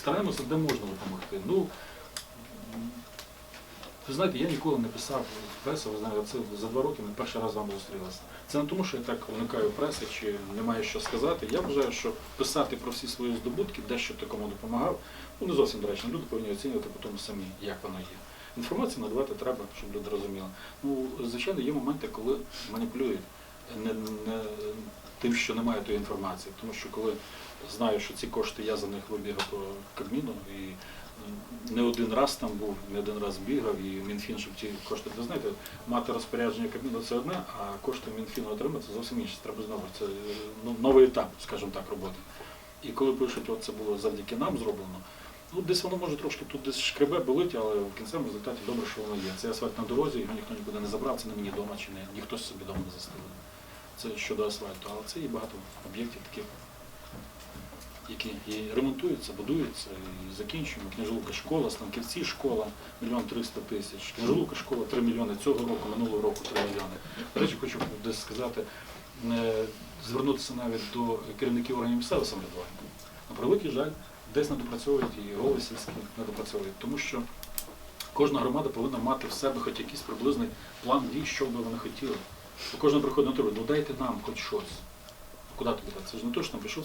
стараємося, де можна допомогти. Ну, ви знаєте, я ніколи не писав пресу, ви знаєте, це за два роки ми перший раз з вами зустрілися. Це не тому, що я так уникаю преси чи не маю що сказати. Я вважаю, що писати про всі свої здобутки, дещо ти кому допомагав, ну не зовсім доречно. Люди повинні оцінювати потім самі, як воно є. Інформацію надавати треба, щоб люди розуміли. Ну, звичайно, є моменти, коли маніпулюють не, не тим, що немає тої інформації. Тому що коли знаю, що ці кошти я за них вибігав по Кабміну і не один раз там був, не один раз бігав, і Мінфін, щоб ті кошти, ви знаєте, мати розпорядження Кабміну це одне, а кошти Мінфіну отримати це зовсім інше. Треба знову. Це е, ну, новий етап, скажімо так, роботи. І коли пишуть, от це було завдяки нам зроблено, ну десь воно може трошки тут десь шкребе, болить, але в кінцевому результаті добре, що воно є. Це асфальт на дорозі, його ніхто нікуди не забрав, це не мені вдома чи не ніхто собі вдома не застелив. Це щодо асфальту, але це є багато об'єктів таких, які і ремонтуються, будуються, і закінчуємо. Княжелука школа, Станківці школа, мільйон триста тисяч. Княжелука школа 3 мільйони цього року, минулого року 3 мільйони. До речі, хочу десь сказати, е, звернутися навіть до керівників органів місцевого самоврядування. На превеликий жаль, десь не допрацьовують і голови сільські не допрацьовують, тому що кожна громада повинна мати в себе хоч якийсь приблизний план дій, що би вони хотіли. Кожен приходить на туру, ну дайте нам хоч щось. Куди тобі дати? Це ж не то, що прийшов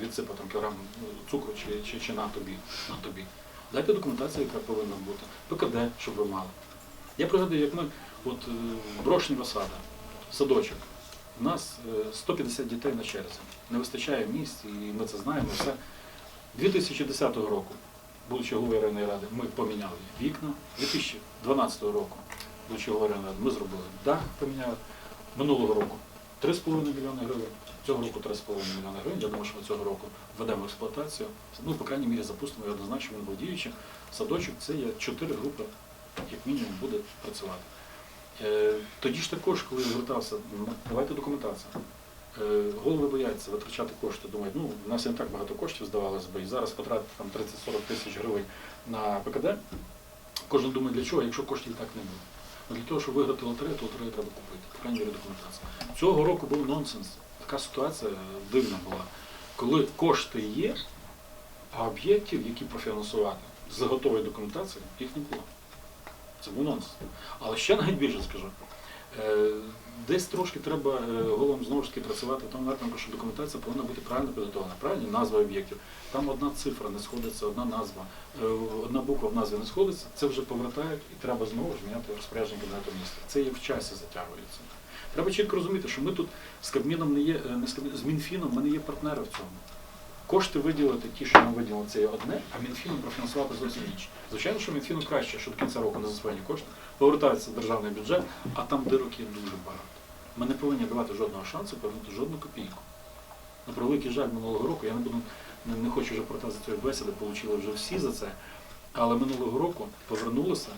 відсипав там кілограм ну, цукру чи, чи, чи на тобі, на тобі. Дайте документацію, яка повинна бути. ПКД, щоб ви мали. Я пригадую, як ми, от е, Брошнєва сада, садочок. У нас е, 150 дітей на черзі. Не вистачає місць, і ми це знаємо. Все. 2010 року, будучи головою районної ради, ми поміняли вікна. 2012 року, будучи головою районної ради, ми зробили дах, поміняли. Минулого року 3,5 мільйони гривень. Цього року 3,5 мільйони гривень. Я думаю, що ми цього року введемо в експлуатацію. Ну, по крайній мірі, запустимо і однозначно він буде діючий. Садочок це є чотири групи, як мінімум, буде працювати. Е, Тоді ж також, коли я звертався, давайте документацію. Е, Голови бояться витрачати кошти. Думають, ну, у нас не так багато коштів здавалося би, і зараз потратити там 30-40 тисяч гривень на ПКД. Кожен думає, для чого, якщо коштів так не буде. Ну, Для того, щоб виграти лотерею, то лотерею треба купити, крайній мірі документація. Цього року був нонсенс. Така ситуація дивна була. Коли кошти є, а об'єктів, які профінансувати з готовою документацією, їх не було. Це був нонсенс. Але ще навіть більше скажу. Е, Десь трошки треба е, головам знову ж таки працювати в тому напрямку, що документація повинна бути правильно підготовлена, правильні назви об'єктів. Там одна цифра не сходиться, одна назва, е, одна буква в назві не сходиться, це вже повертають і треба знову ж міняти розпорядження Кабінету міністрів. Це і в часі затягується. Треба чітко розуміти, що ми тут з Кабміном не є, не з, Кабміном, з Мінфіном ми не є партнери в цьому. Кошти виділити, ті, що нам виділили, це є одне, а Мінфіном профінансувати зовсім інше. Звичайно, що Мінфіну краще, що до кінця року не засвоєні кошти, повертаються в державний бюджет, а там дирок є дуже багато. Ми не повинні давати жодного шансу повернути жодну копійку. На превеликий жаль минулого року, я не буду не, не хочу вже про за цієї бесіди, отримали вже всі за це. Але минулого року повернулося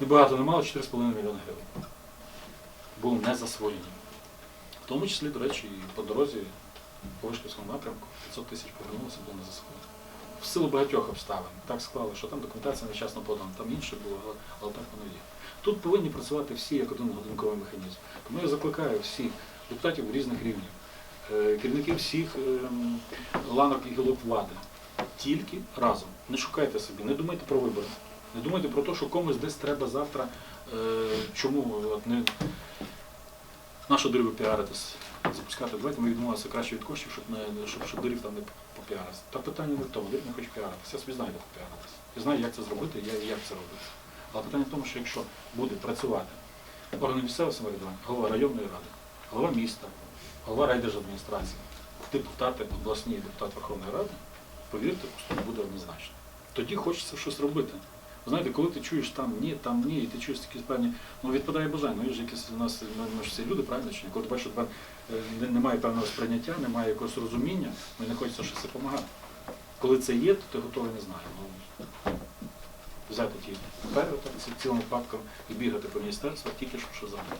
небагато, немало 4,5 мільйони гривень. Були не засвоєні. В тому числі, до речі, по дорозі по Вишківському напрямку 500 тисяч повернулося, було не засвоєно. В силу багатьох обставин. Так склали, що там документація нечасно подана, там інше було, але, але так воно є. Тут повинні працювати всі як один годинковий механізм. Тому я закликаю всіх депутатів різних рівнів, е, керівників всіх ем, ланок і гілок влади. Тільки разом. Не шукайте собі, не думайте про вибори. Не думайте про те, що комусь десь треба завтра. Е, чому от не нашу дорогу піаритись, запускати? Давайте ми відмовимося краще від коштів, щоб не щоб, щоб дорів там не попіаритися. Та питання не в тому, дорів не хоче піаритися. Я собі знаю, як попіаритися. Я знаю, як це зробити, я, як це робити. Але питання в тому, що якщо буде працювати органи місцевого самоврядування, голова районної ради, голова міста, голова райдержадміністрації, депутати обласні депутат Верховної Ради, повірте, успіх буде однозначно. Тоді хочеться щось робити. Знаєте, коли ти чуєш там ні, там ні, і ти чуєш такі певні, ну відпадає бажання. Ну, є ж якісь у нас ж всі люди, правильно чи ні? Коли ти бачиш, що тебе немає певного сприйняття, немає якогось розуміння, мені не хочеться щось допомагати. Коли це є, то ти готовий не знаю. Ну, взяти ті папери так, ці- цілим папком і бігати по міністерству, тільки що що забрати.